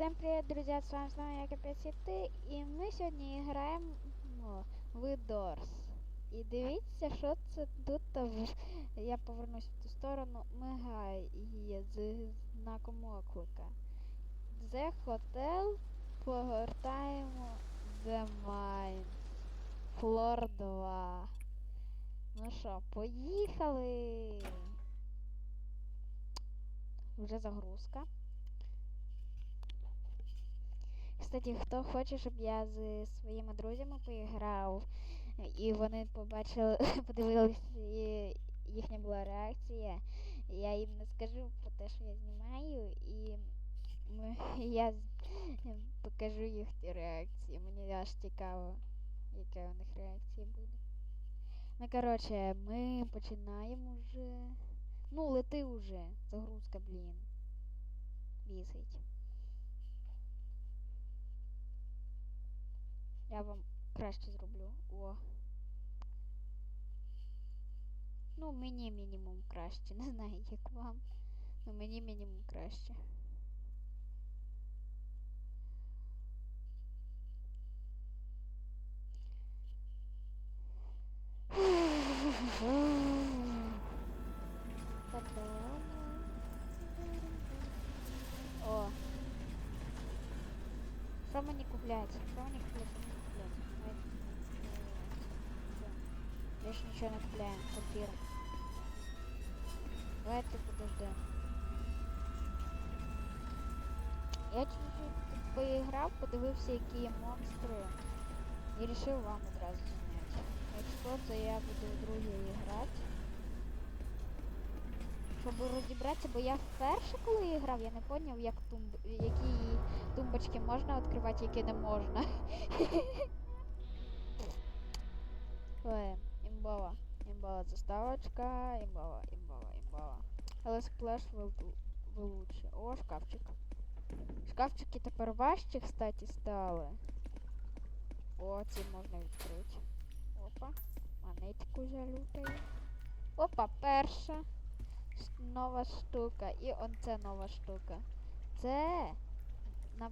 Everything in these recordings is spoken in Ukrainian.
Всем привет, друзья, с вами снова я Капеціти, і ми сьогодні граємо в Doors. І дивіться, що це тут. Я повернусь в ту сторону. Мигає з знаком оклика. The Hotel повертаємо The Mines. Флор 2. Ну що, поїхали! Вже загрузка. Кстати, хто хоче, щоб я з своїми друзями поіграв, і вони побачили, подивилися, їхня була реакція, я їм не скажу про те, що я знімаю, і ми, я покажу їхні реакції. Мені аж цікаво, яка у них реакція буде. Ну, коротше, ми починаємо вже. Ну, лети уже. Загрузка, блін. Бісить. Я вам краще зроблю. О. Ну, мені мінімум краще. Не знаю, як вам. Ну, мені мінімум краще. Так, ладно. О. Що мені купляти? Що мені купляти? Всё. Більше нічого не купляємо. Копір. Давайте подождемо. Я чуть-чуть тут подивився, які є монстри. І вирішив вам одразу зняти. Якщо я буду в другій грати. Щоб розібратися, бо я вперше, коли грав, я не поняв, як тумб... які тумбочки можна відкривати, які не можна. Ой, імбова. Імбова заставочка, імбова, імбова, імбова. Але сплеш вилучше. О, шкафчик. Шкафчики тепер важчі, кстати, стали. О, ці можна відкрити. Опа. Монетку залютаю. Опа, перша нова штука. І он це нова штука. Це на,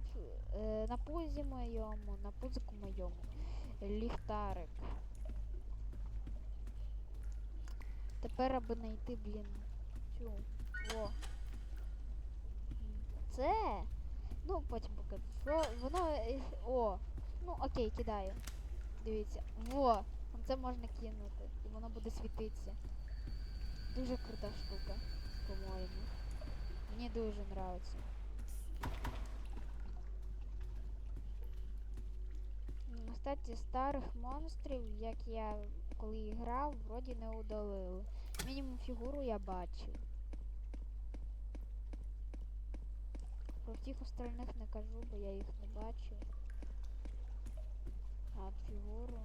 е, на пузі моєму, на пузику моєму. Ліхтарик. Тепер аби знайти, блін, цю. О. Це. Ну, потім покажу. Що воно. е, О. Ну, окей, кидаю. Дивіться. Во! Це можна кинути. І воно буде світитися. Дуже крута штука, по-моєму. Мені дуже нравиться. Кстати, старих монстрів, як я коли грав, вроді не удалили. Мінімум фігуру я бачив. Про всіх остальних не кажу, бо я їх не бачив. А фігуру.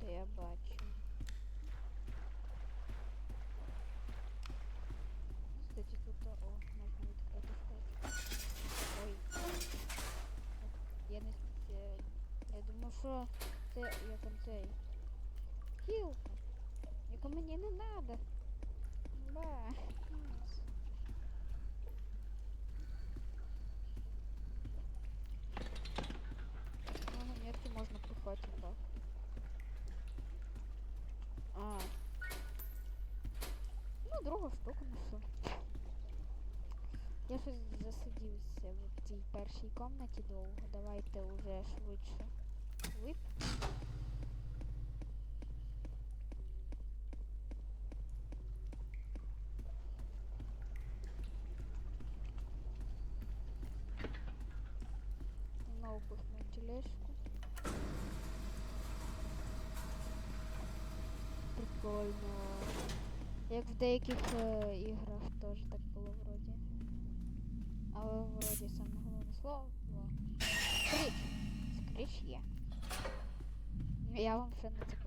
То я бачу. Кстати, тут о, можна відкрити. Ой. Я не. Я думав, що це я там цей. Хілка. Яка мені не надо. Ба. Метки можна прихватити, да. А. Ну, друга штука, ну що. Я щось засидівся в цій першій комнаті довго. Давайте уже швидше. Вип. Тележку. Прикольно. Як в деяких е, іграх теж так було вроді. Але вроді саме головне слово. Скріч! Скріч є. Я вам ще не це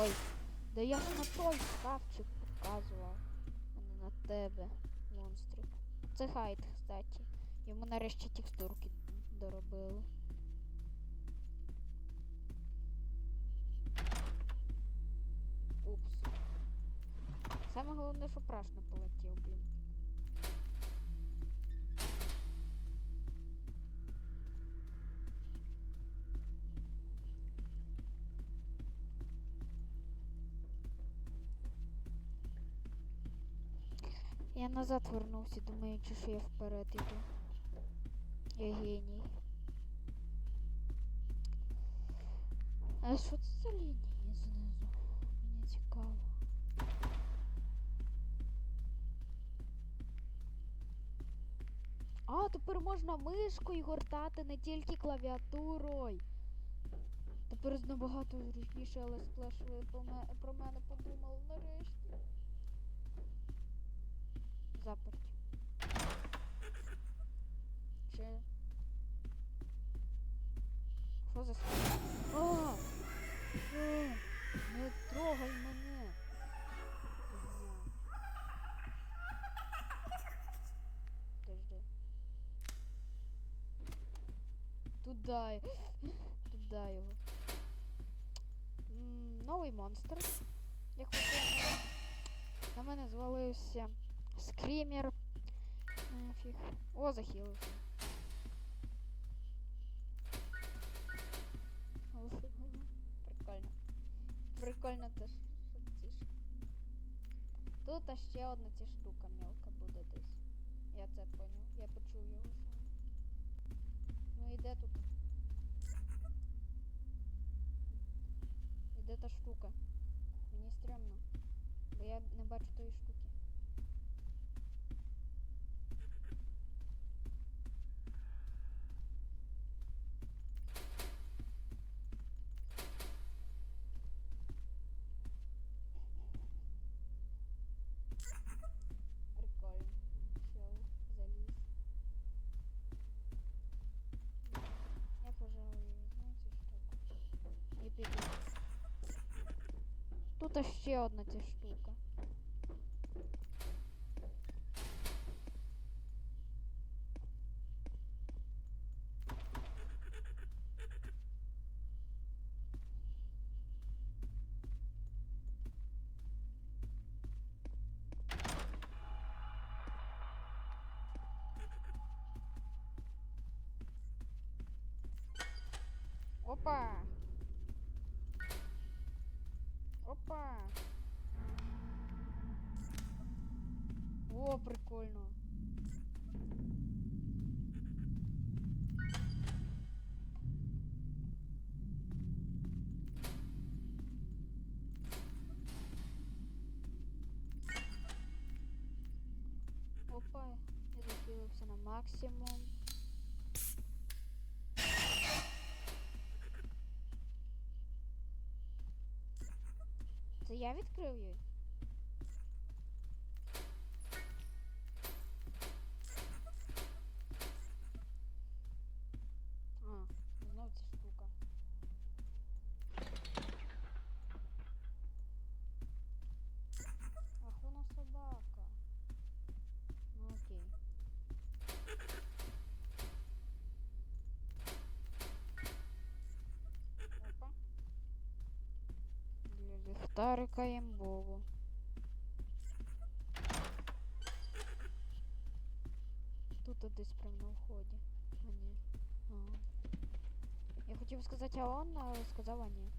Ой, да я на той шкафчик показував. А на тебе, монстрик. Це хайт, кстати. Йому нарешті текстурки доробили. Упс. Саме головне, що праш не полетів, блін. Я назад вернувся, думаючи, що я вперед іду. Я геній. А що це за лінії знизу? Мені цікаво. А, тепер можна мишкою гортати не тільки клавіатурою. Тепер набагато зручніше, але сплеш про мене подумали нарешті. Заперті. Чи. Що за А! А! Не трогай мене. Подожди. Туда. й- Туда його. Новий монстр. Ви поняли. На мене звалився скрімер. Нафіг. О, захилився. Прикольно. Прикольно теж. що. Тут ще одна ця штука мелка буде десь. Я це поняв. Я почув його шум. Ну де тут? І де та штука? Мені стрьомно. Бо я не бачу тої штуки. Тут ще одна ця штука. Опа! Прикольно. Опа, я захилився на максимум. Це я відкрив її? А, знов ця штука. Ах, вона собака. Ну окей. Опа. Для ліхтарика імбову. Тут от десь прям на вході. А ні. Ага. Я хотів сказати аон, але сказав а ні.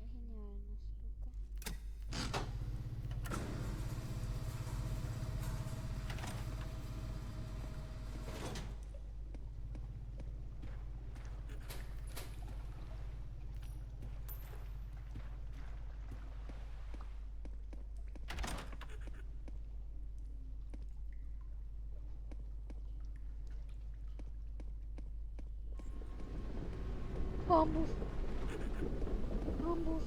Геніальна штука. Амбуш. Амбуш.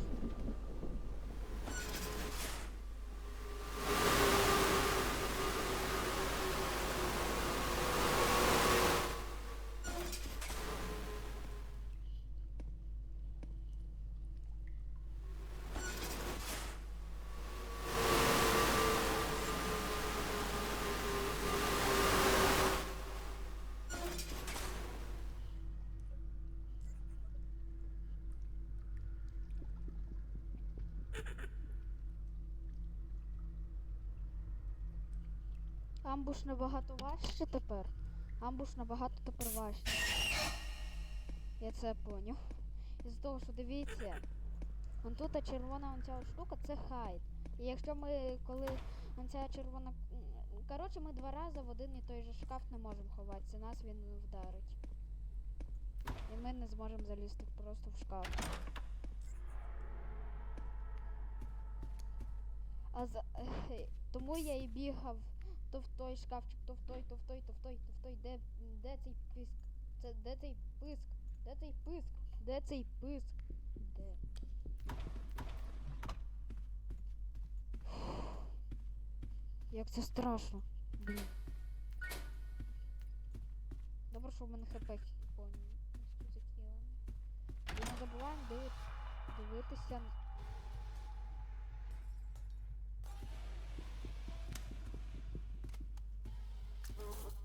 Амбуш набагато важче тепер. Амбуш набагато тепер важче. Я це поняв. Із-за того, що дивіться, вон тут та червона вон ця штука це хайд. І якщо ми коли вон ця червона. Коротше, ми два рази в один і той же шкаф не можемо ховатися, нас він вдарить. І ми не зможемо залізти просто в шкаф. А за... тому я і бігав то в той шкафчик, то в той, то в той, то в той, то в той. Де, де цей писк? Це де цей писк? Де цей писк? Де цей писк? Де? Як це страшно. Блін. Добре, що в мене хп повні. закілені. І не забуваємо диви- дивитися. Thank you.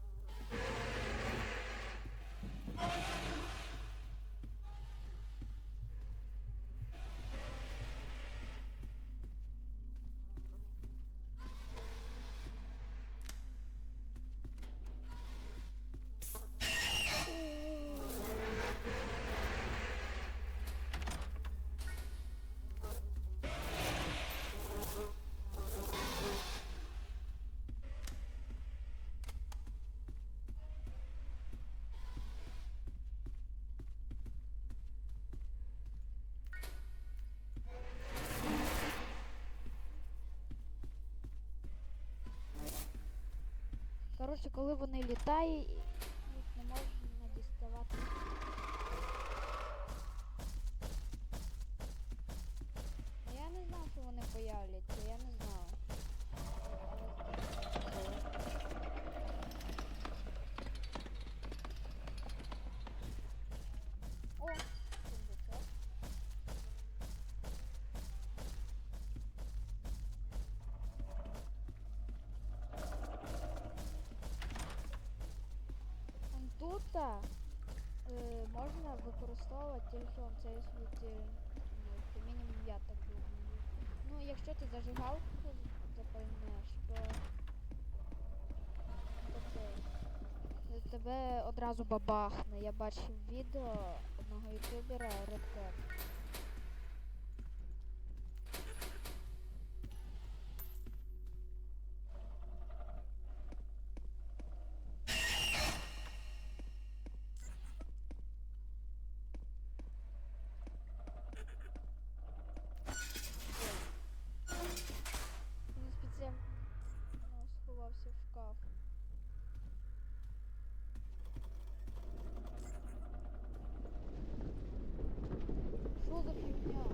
Коротше, коли вони літають, їх не можна діставати. А Я не знав, що вони появляться, використовувати тільки в цей світі мінімум я так думаю. Ну, якщо ти зажигалку запальнеш, то, це, е, тебе одразу бабахне. Я бачив відео одного ютубера Redcat. Він спеціально ну, сховався в шкаф. Що за фігня?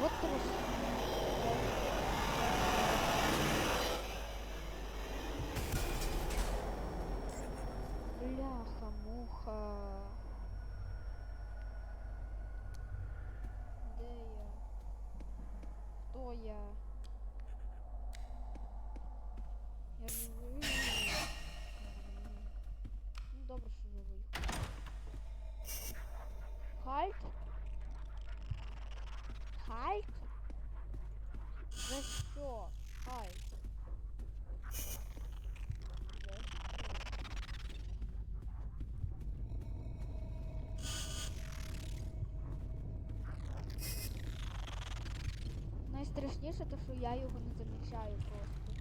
Вот трус. Бляха, муха. Де я? Хто раніше, то що я його не замічаю просто.